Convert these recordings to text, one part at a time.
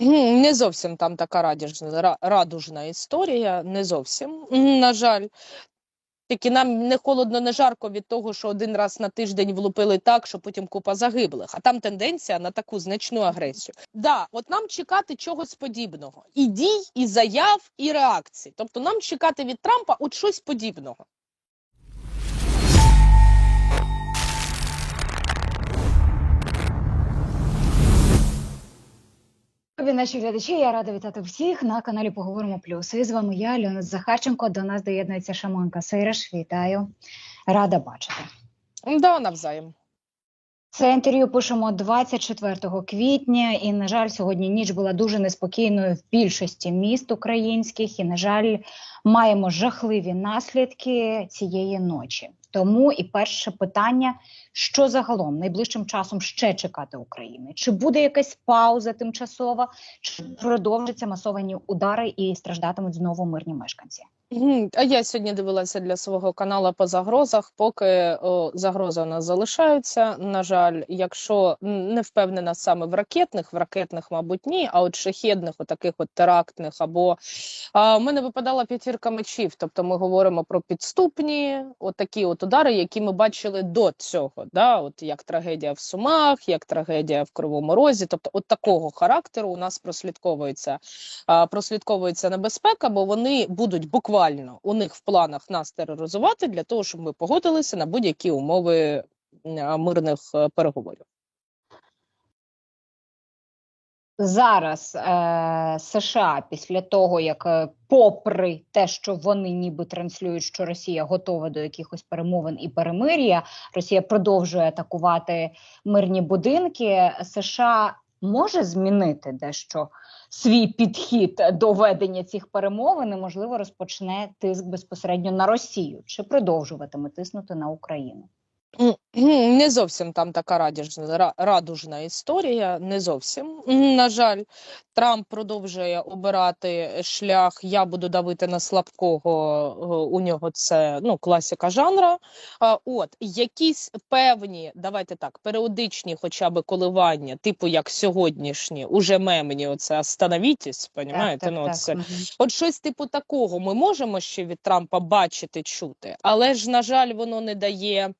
Не зовсім там така радіжна, радужна історія, не зовсім, на жаль. Тільки нам не холодно, не жарко від того, що один раз на тиждень влупили так, що потім купа загиблих. А там тенденція на таку значну агресію. Да, от нам чекати чогось подібного. І дій, і заяв, і реакцій. Тобто нам чекати від Трампа от щось подібного. Любі наші глядачі, я рада вітати всіх на каналі Поговоримо Плюс. І з вами я, Леонид Захарченко. До нас доєднується Шаманка Сейраш. Вітаю, рада бачити. Да, навзаєм. Це інтерв'ю пишемо 24 квітня, і на жаль, сьогодні ніч була дуже неспокійною в більшості міст українських. І на жаль, маємо жахливі наслідки цієї ночі. Тому і перше питання: що загалом найближчим часом ще чекати України? Чи буде якась пауза тимчасова, чи продовжаться масовані удари і страждатимуть знову мирні мешканці? А я сьогодні дивилася для свого каналу по загрозах. Поки о, загрози у нас залишаються. На жаль, якщо не впевнена саме в ракетних, в ракетних, мабуть, ні. А от шахедних, отаких от терактних, або а, в мене випадала п'ятірка мечів. Тобто ми говоримо про підступні, отакі от удари, які ми бачили до цього. Да? От як трагедія в Сумах, як трагедія в Кривому Розі. Тобто, от такого характеру у нас прослідковується а, прослідковується небезпека, бо вони будуть буквально у них в планах нас тероризувати для того, щоб ми погодилися на будь-які умови мирних е, переговорів. Зараз е, США після того, як е, попри те, що вони ніби транслюють, що Росія готова до якихось перемовин і перемир'я, Росія продовжує атакувати мирні будинки. США може змінити дещо свій підхід до ведення цих перемовин і, можливо, розпочне тиск безпосередньо на Росію чи продовжуватиме тиснути на Україну. Не зовсім там така радіжна, радужна історія, не зовсім. На жаль, Трамп продовжує обирати шлях. Я буду давити на слабкого. е, У нього це ну класика жанра. От якісь певні, давайте так, періодичні, хоча б коливання, типу як сьогоднішні, уже мемні. Оце остановітесь, понімаєте? ну це От щось типу такого ми можемо ще від Трампа бачити, чути, але ж на жаль, воно не дає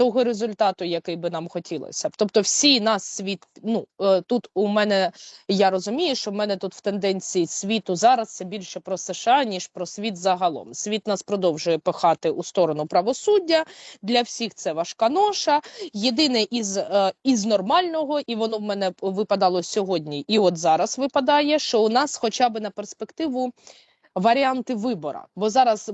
того результату, який би нам хотілося. Тобто, всі нас світ. Ну е, тут у мене я розумію, що в мене тут в тенденції світу зараз це більше про США ніж про світ загалом. Світ нас продовжує пихати у сторону правосуддя. Для всіх це важка ноша. Єдине із, е, із нормального, і воно в мене випадало сьогодні, і от зараз випадає, що у нас, хоча б на перспективу. Варіанти вибора, бо зараз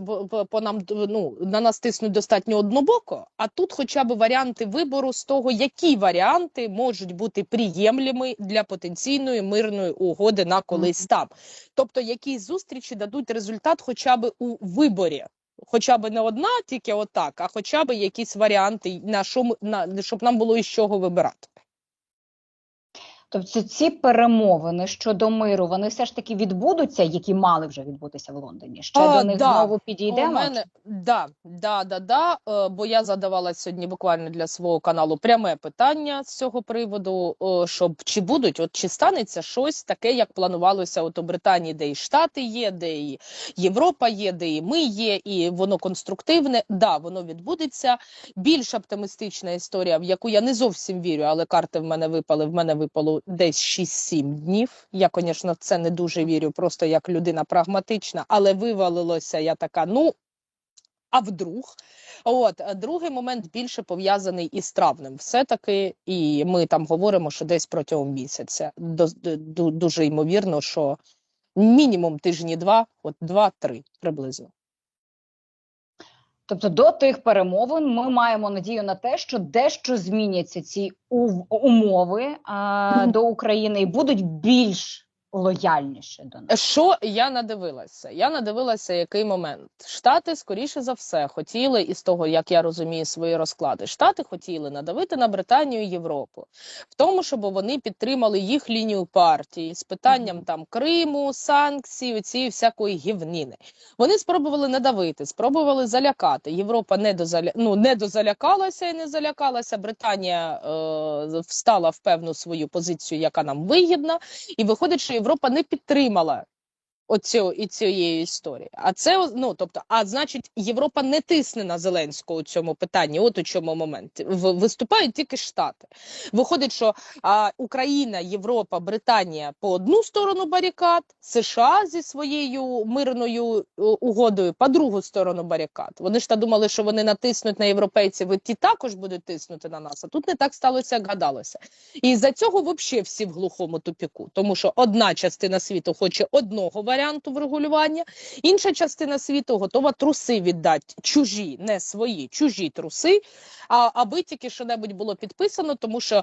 по нам ну на нас тиснуть достатньо однобоко. А тут, хоча б варіанти вибору з того, які варіанти можуть бути приємлими для потенційної мирної угоди на колись там. Тобто, які зустрічі дадуть результат, хоча б у виборі. Хоча б не одна, тільки отак, а хоча б якісь варіанти, на що на щоб нам було із чого вибирати. Тобто ці перемовини щодо миру вони все ж таки відбудуться, які мали вже відбутися в Лондоні. Ще А, до них да. знову У підійдемо. мене да, да, да, да. е, Бо я задавала сьогодні буквально для свого каналу пряме питання з цього приводу, е, щоб чи будуть, от чи станеться щось таке, як планувалося от у Британії, де і Штати є, де і Європа є, де і ми є, і воно конструктивне. Да, воно відбудеться. Більш оптимістична історія, в яку я не зовсім вірю, але карти в мене випали. В мене випало десь 6-7 днів. Я, звісно, в це не дуже вірю, просто як людина прагматична, але вивалилося я така, ну. А вдруг, от другий момент більше пов'язаний із травнем. Все таки, і ми там говоримо, що десь протягом місяця. Дуже ймовірно, що мінімум тижні два, от два-три приблизно. Тобто до тих перемовин ми маємо надію на те, що дещо зміняться ці умови а, до України і будуть більш лояльніше до нас. Що я надивилася? Я надивилася, який момент. Штати, скоріше за все, хотіли, із того, як я розумію свої розклади, Штати хотіли надавити на Британію і Європу в тому, щоб вони підтримали їх лінію партії з питанням Мгм. там Криму, санкцій, цієї всякої гівнини. Вони спробували надавити, спробували залякати. Європа не дозаля... ну, не дозалякалася і не залякалася. Британія е... встала в певну свою позицію, яка нам вигідна. І виходить, що Європа не підтримала оцю і цієї історії. А це ну тобто, а значить, Європа не тисне на Зеленського у цьому питанні. От у чому момент виступають тільки Штати. Виходить, що а, Україна, Європа, Британія по одну сторону барикад, США зі своєю мирною е, угодою по другу сторону барикад. Вони ж та думали, що вони натиснуть на європейців, і ті також будуть тиснути на нас. А тут не так сталося, як гадалося. І за цього взагалі всі в глухому тупіку, тому що одна частина світу хоче одного варіанту врегулювання, інша частина світу готова труси віддати чужі, не свої, чужі труси. А аби тільки що-небудь було підписано, тому що е,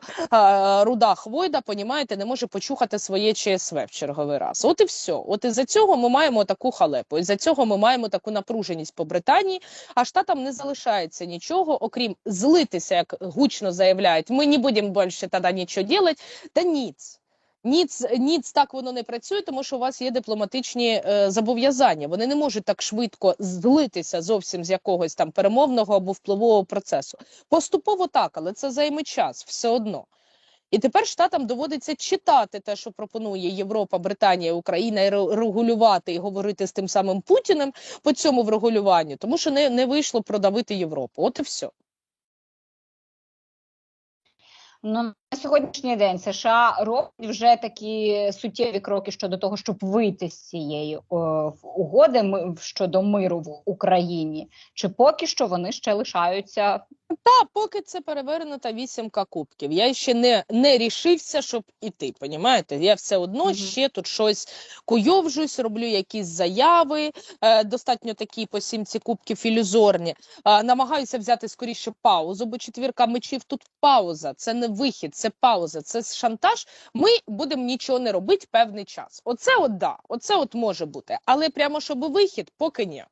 руда хвойда, понімаєте, не може почухати своє ЧСВ в черговий раз. От і все. От із за цього ми маємо таку халепу. Із за цього ми маємо таку напруженість по Британії. А штатам не залишається нічого, окрім злитися, як гучно заявляють. Ми не будемо більше тоді нічого робити. Та ніц. Ніц, ніц так воно не працює, тому що у вас є дипломатичні е, зобов'язання. Вони не можуть так швидко злитися зовсім з якогось там перемовного або впливового процесу. Поступово так, але це займе час все одно. І тепер штатам доводиться читати те, що пропонує Європа, Британія, Україна, і регулювати і говорити з тим самим Путіним по цьому врегулюванню, тому що не, не вийшло продавити Європу. От і все. Ну на сьогоднішній день США роблять вже такі суттєві кроки щодо того, щоб вийти з цієї о, угоди ми- щодо миру в Україні. Чи поки що вони ще лишаються Та поки це перевернута вісімка кубків. Я ще не, не рішився, щоб іти. Понімаєте? Я все одно Мгм. ще тут щось куйовжусь, роблю якісь заяви, е, достатньо такі по сімці кубків ілюзорні. Е, намагаюся взяти скоріше паузу, бо четвірка мечів тут пауза. Це не вихід, це пауза, це шантаж. Ми будемо нічого не робити певний час. Оце от да, оце от може бути. Але прямо щоб вихід, поки ні.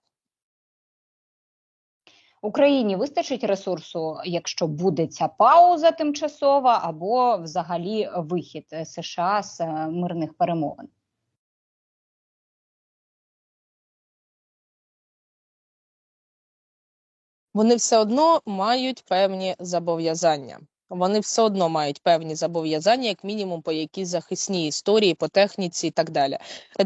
Україні вистачить ресурсу, якщо буде ця пауза тимчасова, або взагалі вихід США з е, мирних перемовин? вони все одно мають певні зобов'язання. Вони все одно мають певні зобов'язання, як мінімум, по якійсь захисній історії, по техніці і так далі.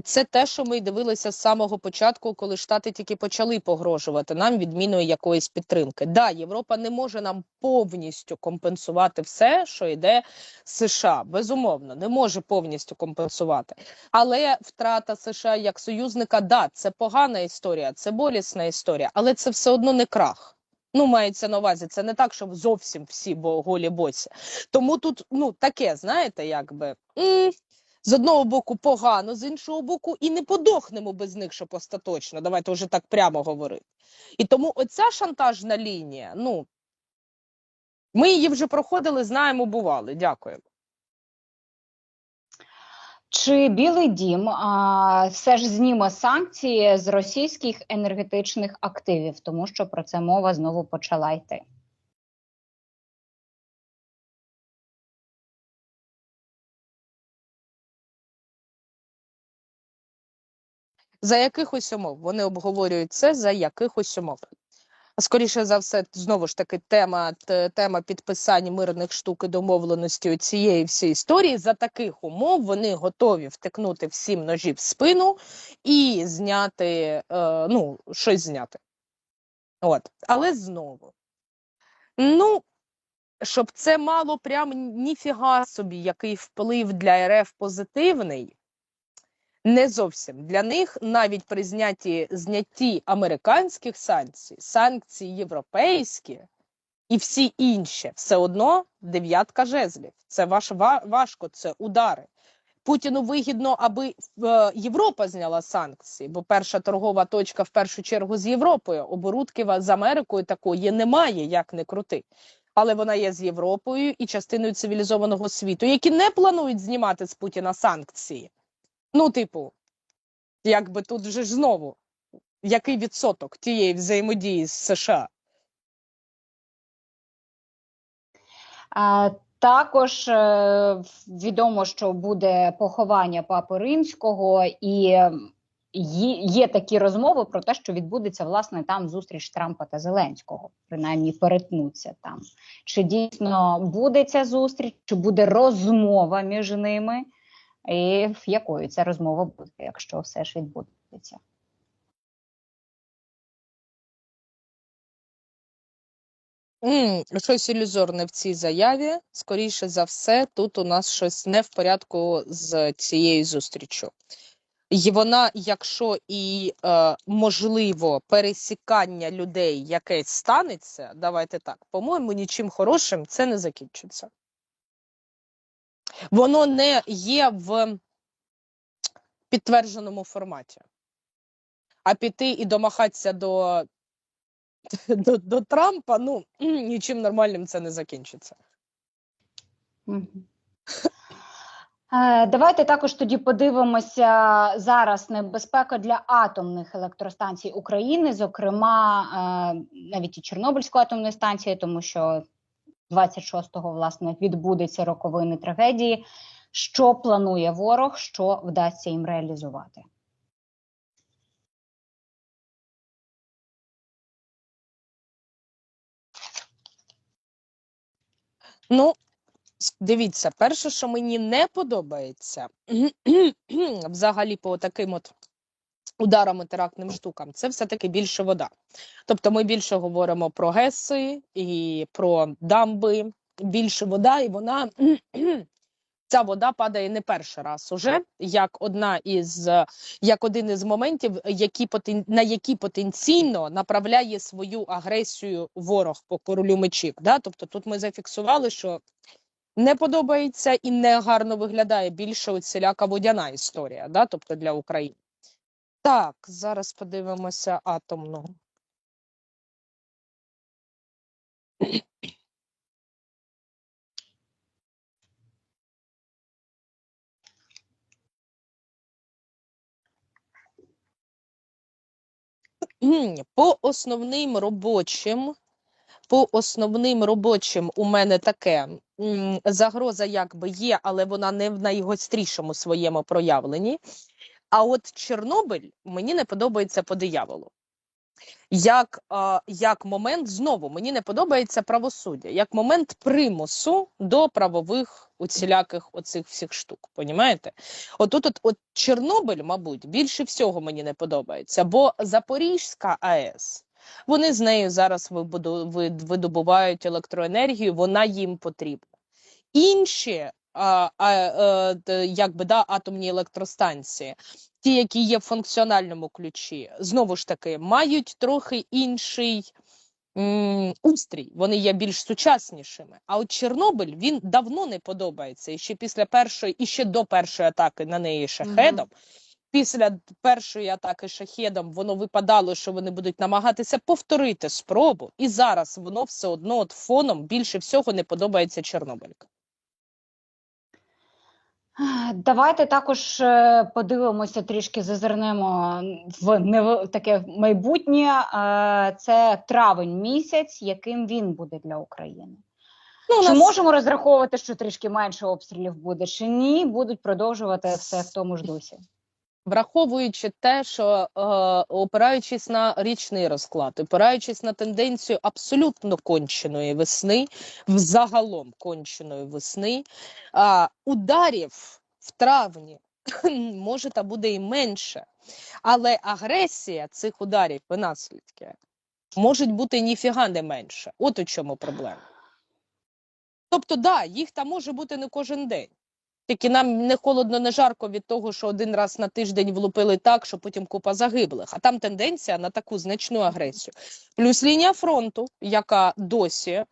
Це те, що ми й дивилися з самого початку, коли Штати тільки почали погрожувати нам відміною якоїсь підтримки. Да, Європа не може нам повністю компенсувати все, що йде США. Безумовно, не може повністю компенсувати. Але втрата США як союзника, да, це погана історія, це болісна історія, але це все одно не крах. Ну, мається на увазі, це не так, щоб зовсім всі бо голі босі. Тому тут ну таке, знаєте, якби м, з одного боку погано, з іншого боку, і не подохнемо без них, щоб остаточно. Давайте вже так прямо говорити. І тому оця шантажна лінія, ну ми її вже проходили, знаємо, бували. Дякую. Чи Білий Дім а, все ж зніме санкції з російських енергетичних активів, тому що про це мова знову почала йти? За якихось умов вони обговорюють це за якихось умов. А Скоріше за все, знову ж таки, тема тема підписання мирних штук і домовленості цієї всієї історії. За таких умов вони готові втикнути всім ножі в спину і зняти, е, ну, щось зняти. От. Але знову, ну, щоб це мало прям ніфіга собі, який вплив для РФ позитивний. Не зовсім для них навіть при знятті знятті американських санкцій, санкції європейські і всі інші, все одно дев'ятка жезлів. Це ваш ва- важко, це удари. Путіну вигідно, аби е, Європа зняла санкції, бо перша торгова точка в першу чергу з Європою. Оборудки з Америкою такої немає, як не крути. Але вона є з Європою і частиною цивілізованого світу, які не планують знімати з Путіна санкції. Ну, типу, якби тут вже ж знову, який відсоток тієї взаємодії з США? А, також е, відомо, що буде поховання папи римського, і є такі розмови про те, що відбудеться власне там зустріч Трампа та Зеленського, принаймні перетнуться там. Чи дійсно буде ця зустріч, чи буде розмова між ними? І якою ця розмова буде, якщо все ж відбудеться. М, Щось ілюзорне в цій заяві. Скоріше за все, тут у нас щось не в порядку з цією зустрічю. І вона, якщо і е, можливо пересікання людей якесь станеться, давайте так, по-моєму, нічим хорошим це не закінчиться. Воно не є в підтвердженому форматі. А піти і домахатися до, до, до Трампа, ну нічим нормальним це не закінчиться. Е, Давайте також тоді подивимося зараз небезпека для атомних електростанцій України, зокрема е, навіть і Чорнобильської атомної станції, тому що 26-го власне відбудеться роковини трагедії. Що планує ворог, що вдасться їм реалізувати? Ну, дивіться, перше, що мені не подобається, взагалі по таким от ударам і терактним штукам, це все-таки більше вода. Тобто ми більше говоримо про ГЕСи і про дамби, більше вода, і вона ця вода падає не перший раз уже, як одна із як один із моментів, які на які потенційно направляє свою агресію ворог по королю мечів. Да? Тобто тут ми зафіксували, що не подобається і не гарно виглядає більше оціляка водяна історія, да? тобто для України. Так, зараз подивимося атомну. По основним робочим, по основним робочим у мене таке загроза якби є, але вона не в найгострішому своєму проявленні. А от Чорнобиль мені не подобається по дияволу. Як, а, як момент знову мені не подобається правосуддя, як момент примусу до правових уціляких оцих всіх штук. Понімаєте? Отут, от, от Чорнобиль, мабуть, більше всього мені не подобається, бо Запорізька АЕС. Вони з нею зараз видобувають електроенергію, вона їм потрібна. Інші а, а, е, якби, да, атомні електростанції, ті, які є в функціональному ключі, знову ж таки, мають трохи інший м, устрій, вони є більш сучаснішими. А от Чорнобиль він давно не подобається. І ще після першої, і ще до першої атаки на неї шахедом. Після першої атаки шахедом воно випадало, що вони будуть намагатися повторити спробу, і зараз воно все одно от фоном більше всього не подобається Чорнобилька. Давайте також е, подивимося, трішки зазирнемо в не таке майбутнє. Е, Це травень місяць, яким він буде для України. Ну, Чи нас- можемо розраховувати, що трішки менше обстрілів буде, чи ні? Будуть продовжувати все в тому ж дусі. Враховуючи те, що е, опираючись на річний розклад, опираючись на тенденцію абсолютно конченої весни, взагалом конченої весни, е, ударів в травні може та буде і менше, але агресія цих ударів і наслідки можуть бути ніфіга не менше. От у чому проблема. Тобто, да, їх там може бути не кожен день. Тільки нам не холодно, не жарко від того, що один раз на тиждень влупили так, що потім купа загиблих. А там тенденція на таку значну агресію. Плюс лінія фронту, яка досі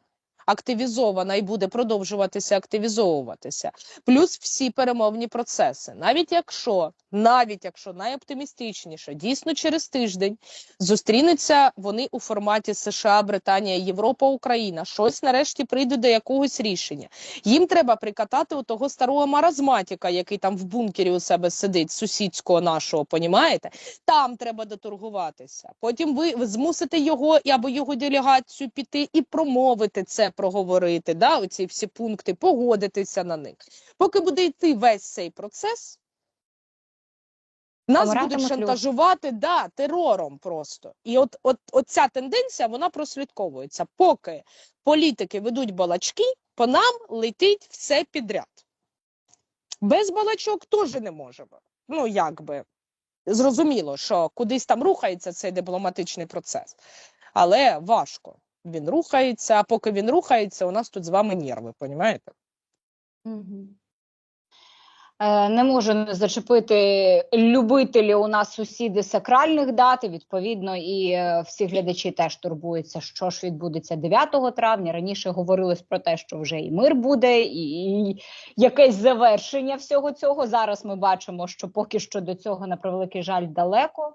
активізована і буде продовжуватися активізовуватися. Плюс всі перемовні процеси. Навіть якщо, навіть якщо найоптимістичніше, дійсно через тиждень зустрінуться вони у форматі США, Британія, Європа, Україна, щось нарешті прийде до якогось рішення. Їм треба прикатати у того старого маразматіка, який там в бункері у себе сидить, сусідського нашого, понімаєте? Там треба доторгуватися. Потім ви змусите його або його делегацію піти і промовити це, проговорити. Да, оці всі пункти, погодитися на них. Поки буде йти весь цей процес. Нас Помиратиме будуть шантажувати да, терором просто. І от, от, от ця тенденція вона прослідковується. Поки політики ведуть балачки, по нам летить все підряд. Без балачок теж не можемо. Ну якби зрозуміло, що кудись там рухається цей дипломатичний процес, але важко. Він рухається, а поки він рухається, у нас тут з вами нерви, понімаєте? Е, Не можу не зачепити любителі у нас сусіди сакральних дат. Відповідно, і е, всі глядачі теж турбуються, що ж відбудеться 9 травня. Раніше говорилось про те, що вже і мир буде, і якесь завершення всього цього. Зараз ми бачимо, що поки що до цього на превеликий жаль далеко.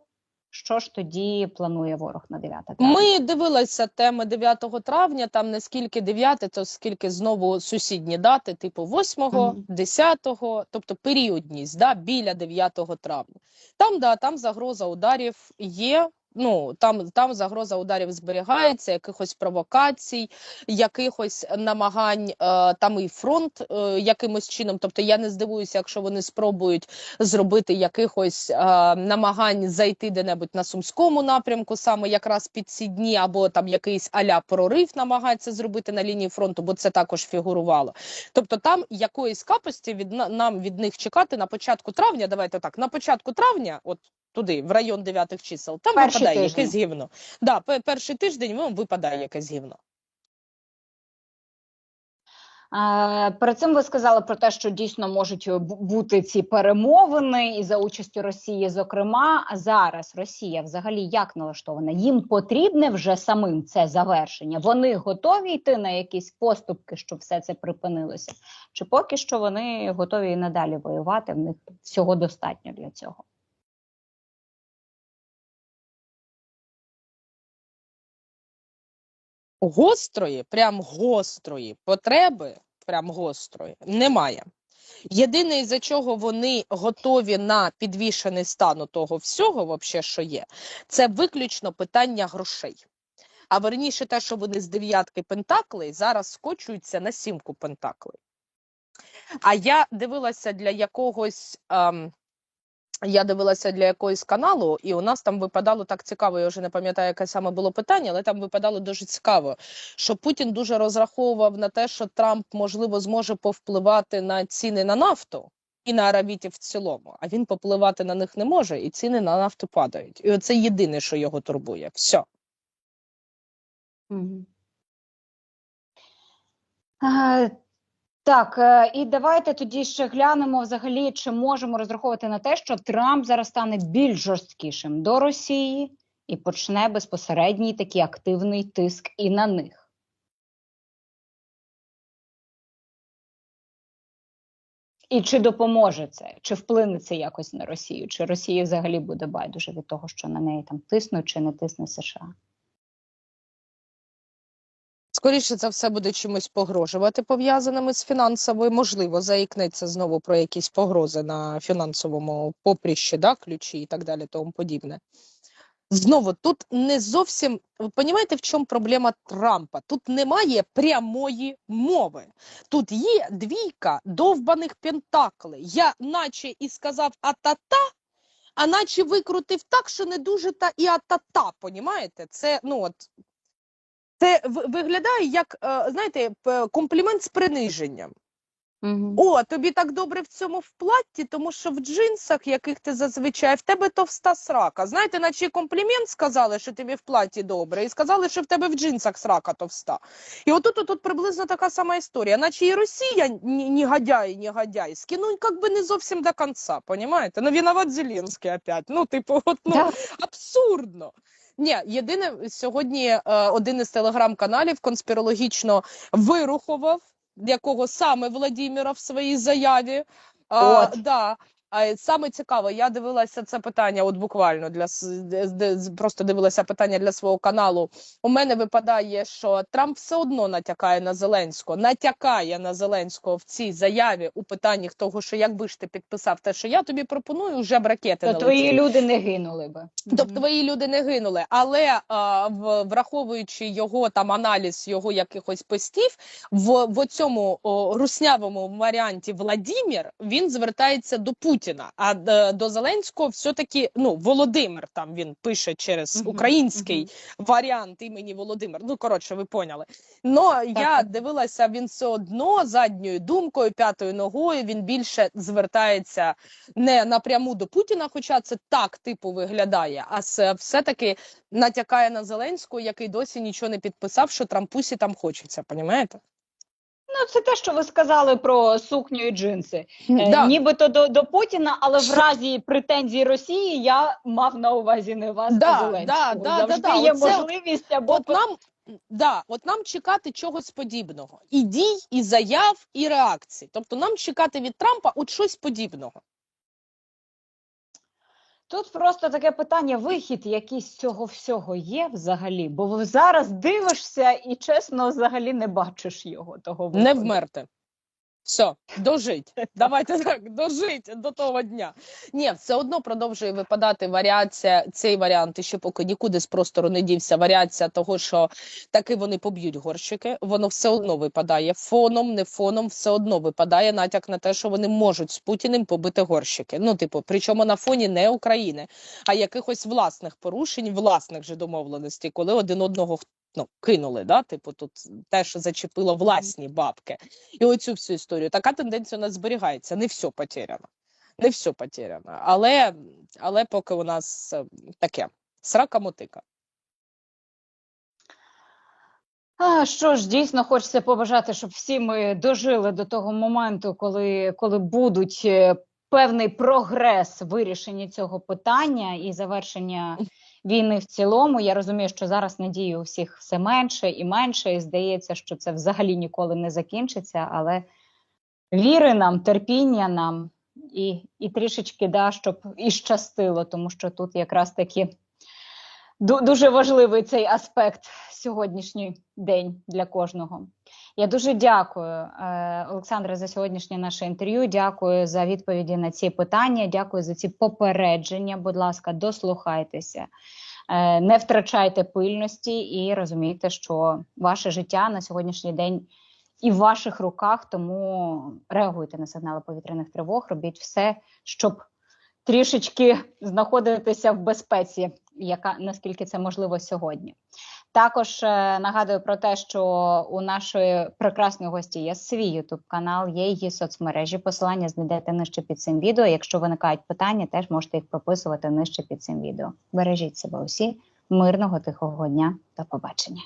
Що ж тоді планує ворог на 9 травня? Ми дивилися теми 9 травня, там не скільки 9, то скільки знову сусідні дати, типу 8, Мгм. 10, тобто періодність, да, біля 9 травня. Там, да, там загроза ударів є. Ну там, там загроза ударів зберігається, якихось провокацій, якихось намагань, е, там і фронт е, якимось чином. Тобто я не здивуюся, якщо вони спробують зробити якихось е, намагань зайти де-небудь на сумському напрямку, саме якраз під ці дні, або там якийсь аля прорив намагаються зробити на лінії фронту, бо це також фігурувало. Тобто, там якоїсь капості від нам від них чекати на початку травня. Давайте так, на початку травня, от туди, в район дев'ятих чисел, там Перший випадає тиждень. якесь гівно. Да, пе- перший тиждень ну, випадає якесь гівно. Е, Перед цим ви сказали про те, що дійсно можуть бу- бути ці перемовини і за участю Росії. Зокрема, а зараз Росія взагалі як налаштована? Їм потрібне вже самим це завершення. Вони готові йти на якісь поступки, щоб все це припинилося? Чи поки що вони готові і надалі воювати? В них всього достатньо для цього? Гострої, прям гострої потреби, прям гострої, немає. Єдине, із-за чого вони готові на підвішений стан того всього, вообще, що є, це виключно питання грошей. А верніше, те, що вони з дев'ятки пентаклей зараз скочуються на сімку пентаклей. А я дивилася для якогось. ем, я дивилася для якогось каналу, і у нас там випадало так цікаво. Я вже не пам'ятаю, яке саме було питання, але там випадало дуже цікаво, що Путін дуже розраховував на те, що Трамп можливо зможе повпливати на ціни на нафту і на аравітів в цілому. А він попливати на них не може, і ціни на нафту падають. І оце єдине, що його турбує. Все. Мгм. Е, Так, е, і давайте тоді ще глянемо взагалі, чи можемо розраховувати на те, що Трамп зараз стане більш жорсткішим до Росії і почне безпосередній такий активний тиск і на них. І чи допоможе це, чи вплине це якось на Росію, чи Росії взагалі буде байдуже від того, що на неї там тиснуть, чи не тисне США? Скоріше за все буде чимось погрожувати пов'язаними з фінансовою. Можливо, заікнеться знову про якісь погрози на фінансовому поприщі, да, ключі і так далі, тому подібне. Знову тут не зовсім ви розумієте, в чому проблема Трампа? Тут немає прямої мови. Тут є двійка довбаних пентаклей. Я наче і сказав атата, а наче викрутив так, що не дуже та і атата. Понімаєте? Це ну от це виглядає як е, знаєте, комплімент з приниженням. Угу. О, тобі так добре в цьому в платті, тому що в джинсах, яких ти зазвичай, в тебе товста срака. Знаєте, наче комплімент сказали, що тобі в платі добре, і сказали, що в тебе в джинсах срака товста. І отут тут приблизно така сама історія. Наче і Росія ні- негодяй, негодяйські, ну як би не зовсім до кінця, понімаєте? Ну, виноват Зеленський опять. Ну, типу, от, ну, Так. абсурдно. Ні, єдине сьогодні е, один із телеграм-каналів конспірологічно вирухував якого саме Владіміра в своїй заяві. А, От. да. А саме цікаво, я дивилася це питання, от буквально для просто дивилася питання для свого каналу. У мене випадає, що Трамп все одно натякає на Зеленського, натякає на Зеленського в цій заяві у питанні того, що якби ж ти підписав те, що я тобі пропоную, вже б ракети То твої люди не гинули би. Тобто твої люди не гинули, але а, в, враховуючи його там аналіз його якихось постів, в, в цьому о, руснявому варіанті Владімір він звертається до Путіна. Путіна. А е, до Зеленського все-таки ну Володимир там він пише через український варіант імені Володимир. Ну коротше, ви поняли. Но я дивилася, він все одно задньою думкою, п'ятою ногою. Він більше звертається не напряму до Путіна, хоча це так типу виглядає, а все-таки натякає на Зеленського, який досі нічого не підписав, що Трампусі там хочеться. Понімаєте? Ну, це те, що ви сказали про сукню і джинси. Е, Нібито до, до Путіна, але в разі претензій Росії я мав на увазі не вас, Да, а Зеленського. да, да, Завжди да, да. є Оце можливість або От нам, да, от нам чекати чогось подібного. І дій, і заяв, і реакцій. Тобто нам чекати від Трампа от щось подібного. Тут просто таке питання: вихід якийсь з цього всього є взагалі? Бо зараз дивишся і чесно, взагалі не бачиш його того Не виходу. вмерти. Все, дожить. Давайте так, дожить до того дня. Ні, все одно продовжує випадати варіація, цей варіант, і ще поки нікуди з простору не дівся. Варіація того, що таки вони поб'ють горщики, воно все одно випадає. Фоном, не фоном, все одно випадає натяк на те, що вони можуть з Путіним побити горщики. Ну, типу, причому на фоні не України, а якихось власних порушень, власних же домовленостей, коли один одного ну, кинули. Да? Типу, тут теж зачепило власні бабки. І оцю всю історію. Така тенденція у нас зберігається. Не все потеряно. Не все потеряно. Але, але поки у нас е, таке срака мотика. А, що ж, дійсно хочеться побажати, щоб всі ми дожили до того моменту, коли, коли будуть е, певний прогрес в вирішенні цього питання і завершення війни в цілому. Я розумію, що зараз надії у всіх все менше і менше, і здається, що це взагалі ніколи не закінчиться. Але віри нам, терпіння нам і, і трішечки да, щоб і щастило, тому що тут якраз таки дуже важливий цей аспект сьогоднішній день для кожного. Я дуже дякую, е, Олександре, за сьогоднішнє наше інтерв'ю. Дякую за відповіді на ці питання. Дякую за ці попередження. Будь ласка, дослухайтеся, е, не втрачайте пильності і розумійте, що ваше життя на сьогоднішній день і в ваших руках, тому реагуйте на сигнали повітряних тривог, робіть все, щоб трішечки знаходитися в безпеці, яка наскільки це можливо сьогодні. Також е, нагадую про те, що у нашої прекрасної гості є свій ютуб канал, є її соцмережі. Посилання знайдете нижче під цим відео. Якщо виникають питання, теж можете їх прописувати нижче під цим відео. Бережіть себе усі, мирного тихого дня. До побачення.